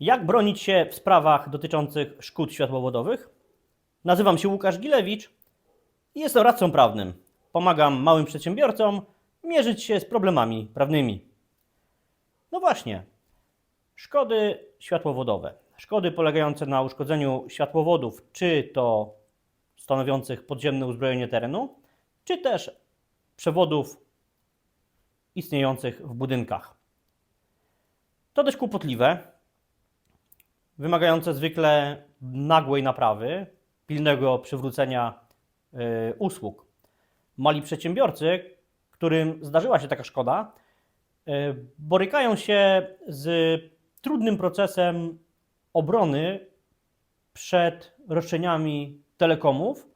Jak bronić się w sprawach dotyczących szkód światłowodowych? Nazywam się Łukasz Gilewicz i jestem radcą prawnym. Pomagam małym przedsiębiorcom mierzyć się z problemami prawnymi. No właśnie, szkody światłowodowe. Szkody polegające na uszkodzeniu światłowodów, czy to stanowiących podziemne uzbrojenie terenu, czy też przewodów istniejących w budynkach. To dość kłopotliwe, wymagające zwykle nagłej naprawy, pilnego przywrócenia y, usług. Mali przedsiębiorcy, którym zdarzyła się taka szkoda, y, borykają się z trudnym procesem obrony przed roszczeniami telekomów,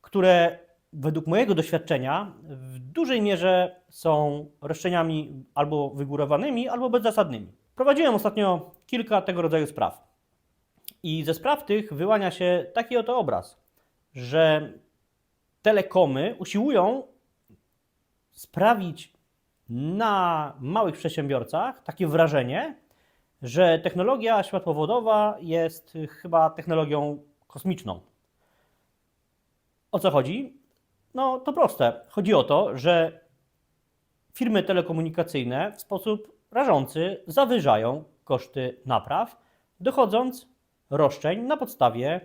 które według mojego doświadczenia w dużej mierze są roszczeniami albo wygórowanymi, albo bezzasadnymi. Prowadziłem ostatnio kilka tego rodzaju spraw. I ze spraw tych wyłania się taki oto obraz, że telekomy usiłują sprawić na małych przedsiębiorcach takie wrażenie, że technologia światłowodowa jest chyba technologią kosmiczną. O co chodzi? No to proste. Chodzi o to, że firmy telekomunikacyjne w sposób rażący zawyżają koszty napraw, dochodząc roszczeń na podstawie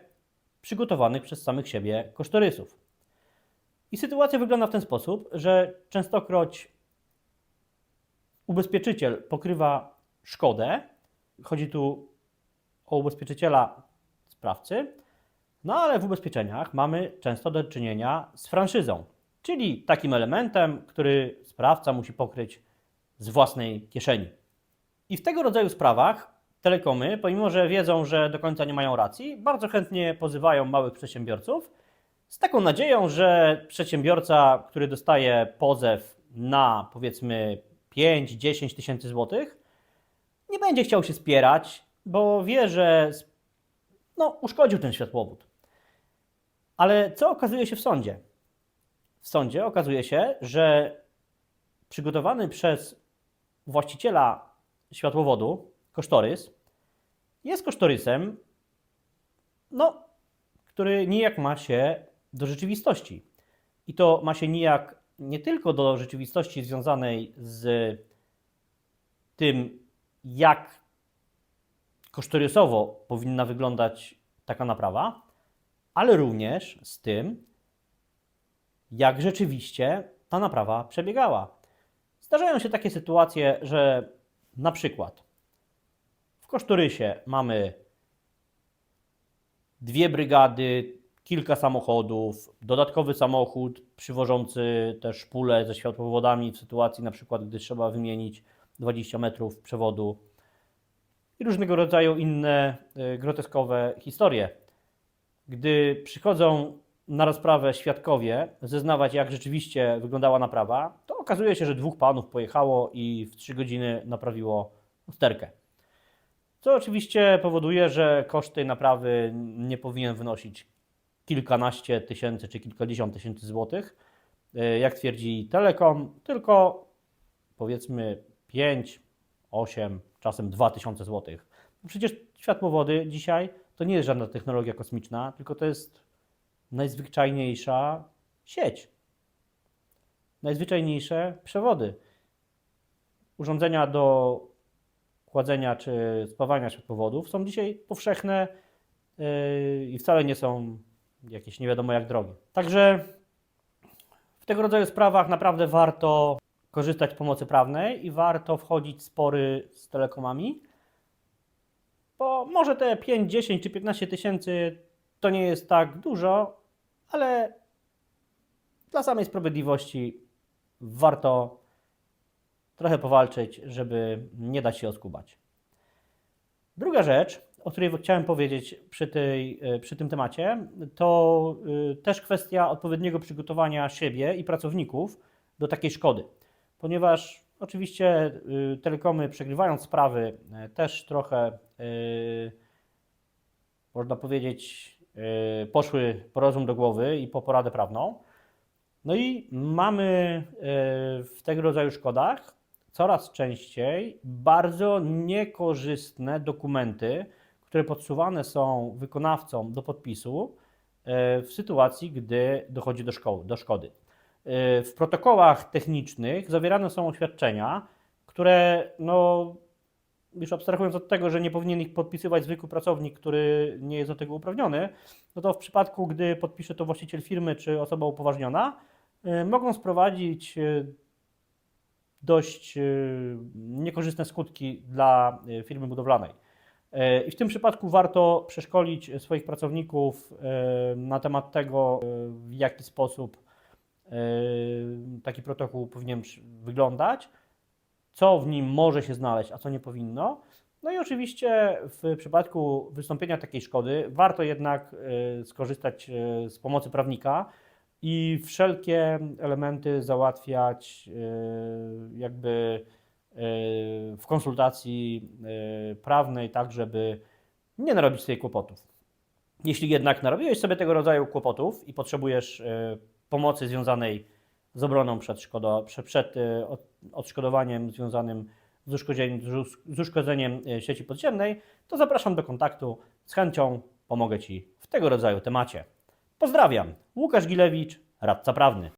przygotowanych przez samych siebie kosztorysów. I sytuacja wygląda w ten sposób, że częstokroć ubezpieczyciel pokrywa szkodę. Chodzi tu o ubezpieczyciela sprawcy, no ale w ubezpieczeniach mamy często do czynienia z franszyzą, czyli takim elementem, który sprawca musi pokryć z własnej kieszeni. I w tego rodzaju sprawach telekomy, pomimo że wiedzą, że do końca nie mają racji, bardzo chętnie pozywają małych przedsiębiorców z taką nadzieją, że przedsiębiorca, który dostaje pozew na powiedzmy 5-10 tysięcy złotych, nie będzie chciał się spierać, bo wie, że no, uszkodził ten światłowód. Ale co okazuje się w sądzie? W sądzie okazuje się, że przygotowany przez właściciela światłowodu kosztorys jest kosztorysem, no, który nijak ma się do rzeczywistości. I to ma się nijak nie tylko do rzeczywistości związanej z tym, jak kosztorysowo powinna wyglądać taka naprawa, ale również z tym, jak rzeczywiście ta naprawa przebiegała. Zdarzają się takie sytuacje, że na przykład kosztorysie mamy dwie brygady, kilka samochodów, dodatkowy samochód przywożący też pulę ze światłowodami w sytuacji na przykład, gdy trzeba wymienić 20 metrów przewodu i różnego rodzaju inne y, groteskowe historie. Gdy przychodzą na rozprawę świadkowie zeznawać, jak rzeczywiście wyglądała naprawa, to okazuje się, że dwóch panów pojechało i w 3 godziny naprawiło usterkę. Co oczywiście powoduje, że koszt tej naprawy nie powinien wynosić kilkanaście tysięcy czy kilkadziesiąt tysięcy złotych, y, jak twierdzi Telekom, tylko powiedzmy 5, 8, czasem 2 tysiące złotych. No Przecież światłowody dzisiaj to nie jest żadna technologia kosmiczna, tylko to jest najzwyczajniejsza sieć. Najzwyczajniejsze przewody. Urządzenia do kładzenia czy spawania światłowodów są dzisiaj powszechne yy, i wcale nie są jakieś nie wiadomo jak drogie. Także w tego rodzaju sprawach naprawdę warto korzystać z pomocy prawnej i warto wchodzić w spory z telekomami, bo może te 5, 10 czy 15 tysięcy to nie jest tak dużo, ale dla samej sprawiedliwości warto trochę powalczyć, żeby nie dać się oskubać. Druga rzecz, o której chciałem powiedzieć przy, tej, e, przy tym temacie, to y, też kwestia odpowiedniego przygotowania siebie i pracowników do takiej szkody. Ponieważ oczywiście y, telekomy przegrywając sprawy e, też trochę, można powiedzieć, poszły po rozum do głowy i po poradę prawną. No i mamy w tego rodzaju szkodach coraz częściej bardzo niekorzystne dokumenty, które podsuwane są wykonawcom do podpisu e, w sytuacji, gdy dochodzi do, szkoły, do szkody. E, W protokołach technicznych zawierane są oświadczenia, które, no, już abstrahując od tego, że nie powinien ich podpisywać zwykły pracownik, który nie jest do tego uprawniony, no to w przypadku, gdy podpisze to właściciel firmy czy osoba upoważniona, y, mogą sprowadzić dość y, niekorzystne skutki dla y, firmy budowlanej. Y, I w tym przypadku warto przeszkolić swoich pracowników na temat tego, w jaki sposób taki protokół powinien wyglądać, co w nim może się znaleźć, a co nie powinno. No i oczywiście w przypadku wystąpienia takiej szkody warto jednak skorzystać z pomocy prawnika i wszelkie elementy załatwiać y, jakby y, w konsultacji y, prawnej, tak żeby nie narobić sobie kłopotów. Jeśli jednak narobiłeś sobie tego rodzaju kłopotów i potrzebujesz pomocy związanej z obroną przed, szkodo, przed, przed od- odszkodowaniem związanym z uszkodzeniem, z uszkodzeniem sieci podziemnej, to zapraszam do kontaktu. Z chęcią pomogę Ci w tego rodzaju temacie. Pozdrawiam, Łukasz Gilewicz, radca prawny.